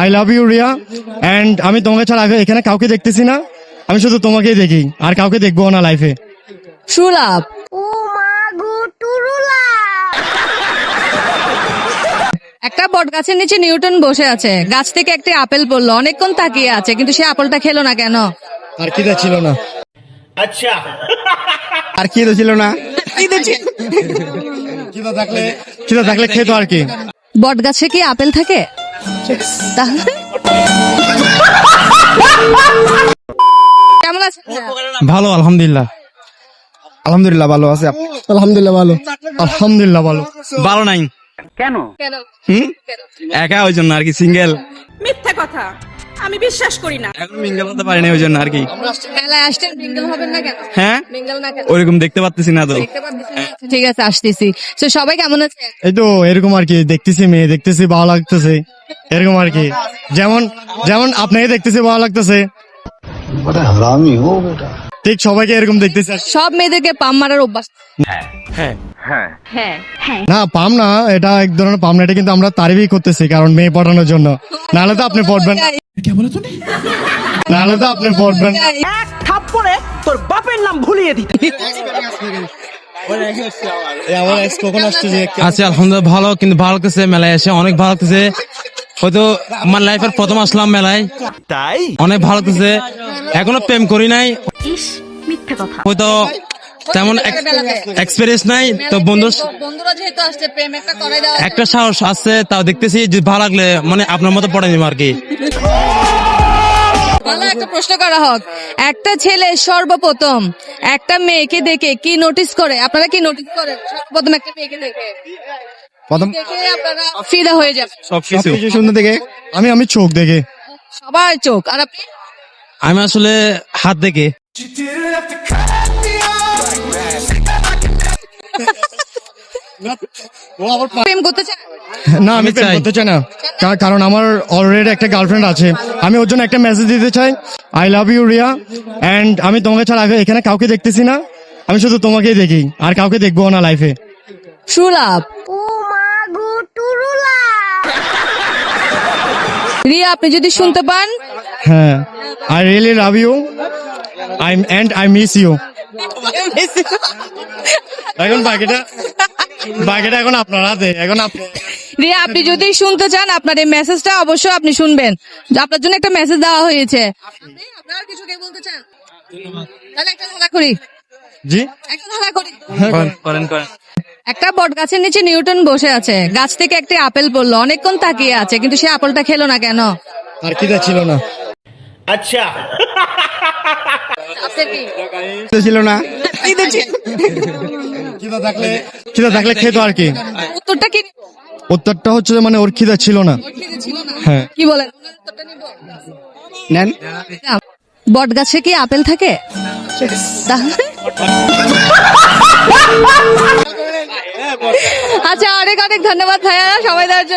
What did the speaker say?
I love you Riya and আমি তোমাকে ছাড়া আগে এখানে কাউকে দেখতেছি না। আমি শুধু তোমাকেই দেখি। আর কাউকে দেখব না লাইফে সুলাভ। ও মা গো টুরুলা একটা বট গাছের নিচে নিউটন বসে আছে। গাছ থেকে একটি আপেল পড়ল। অনেকক্ষণ তাকিয়ে আছে কিন্তু সে আপেলটা খেলো না কেন? আর কি ছিল না? আচ্ছা। আর কি ছিল না? খিদা থাকলে খিদা থাকলে খেতো আর কি। বট গাছে কি আপেল থাকে? কেমন আছে ভালো আলহামদুলিল্লাহ। আলহামদুলিল্লাহ ভালো আছে আলহামদুলিল্লাহ ভালো। আলহামদুলিল্লাহ ভালো। ভালো নাই। কেন? হুম? একা ওই জন্য আর কি সিঙ্গেল মিথ্যা কথা। আমি বিশ্বাস করি না এখন মিঙ্গেল হতে পারি না ওই জন্য আর কি মেলায় আসছেন মিঙ্গল হবেন না কেন হ্যাঁ মিঙ্গল না কেন ওইরকম দেখতে পাচ্ছি না তো দেখতে পাচ্ছেন না? ঠিক আছে আসতেছি তো সবাই কেমন আছে এই তো এরকম আর কি দেখতেছি মেয়ে দেখতেছি ভালো লাগতেছে এরকম আর কি যেমন যেমন আপনাকে দেখতেছি ভালো লাগতেছে बड़ा हरामी हो बेटा ঠিক সবাইকে এরকম দেখতেছি আর- সব মেয়েদেরকে পাম মারার অভ্যাস না পাম না এটা এক ধরনের পাম না এটা কিন্তু আমরা তারিফই করতেছি কারণ মেয়ে পড়ানোর জন্য। নাহলে তো আপনি পড়বেন। নাহলে তো আপনি পড়বেন। এক থাপ্পড়ে তোর বাপের নাম ভুলিয়ে দিতে। আচ্ছা আলহামদুলিল্লাহ ভালো কিন্তু ভালো লাগতেছে মেলায় এসে অনেক ভালো লাগতেছে। হয়তো আমার লাইফের প্রথম আসলাম মেলায়। তাই? অনেক ভালো লাগতেছে। এখনও প্রেম করি নাই। হয়তো তেমন এক্সপিরিয়েন্স নাই। তো বন্ধু বন্ধুরা যেহেতু আসছে প্রেম একটা করে দেওয়া একটা সাহস আছে তাও দেখতেছি যে ভালো লাগলে মানে আপনার মতো পড়ে নিব আর কি। ভালো একটা প্রশ্ন করা হোক। একটা ছেলে সর্বপ্রথম একটা মেয়েকে দেখে কি নোটিস করে? আপনারা কি নোটিস করেন? সর্বপ্রথম একটা মেয়েকে দেখে। প্রথম দেখে আপনারা ফিদা হয়ে যাবে সবকিছু সুন্দর থেকে আমি আমি চোখ দেখে। সবার চোখ। আর আপনি? আমি আসলে হাত দেখে। প্রেম করতে চান না আমি প্রেম চাই। করতে চাই না। কারণ আমার অলরেডি একটা গার্লফ্রেন্ড আছে। আমি ওর জন্য একটা মেসেজ দিতে চাই। I love you Riya and আমি তোমাকে ছাড়া আগে এখানে কাউকে দেখতেছি না। আমি শুধু তোমাকেই দেখি। আর কাউকে দেখব না লাইফে সুলাভ ও মা গো টুরুলা রিয়া আপনি যদি শুনতে পান। হ্যাঁ। I really love you I and I miss you এখন বাকিটা বাকিটা এখন আপনার হাতে এখন আপনি আপনি যদি শুনতে চান আপনার এই মেসেজটা অবশ্যই আপনি শুনবেন। আপনার জন্য একটা মেসেজ দেওয়া হয়েছে। আপনার কিছু কে বলতে চান? তাহলে একটা ধারা করি। জি? একটা ধারা করি। করেন। করেন একটা বট গাছের নিচে নিউটন বসে আছে। গাছ থেকে একটি আপেল পড়ল। অনেকক্ষণ তাকিয়ে আছে কিন্তু সে আপেলটা খেলো না কেন? আর কি ছিল না? তো ছিল না। খিদা থাকলে খিদা থাকলে খেতো আর কি। উত্তরটা কি উত্তরটা হচ্ছে যে মানে ওর খিদা ছিল না। হ্যাঁ। কি বলেন? নেন। বট গাছে কি আপেল থাকে? আচ্ছা অনেক অনেক ধন্যবাদ ভাইয়া। সবাই দেওয়ার জন্য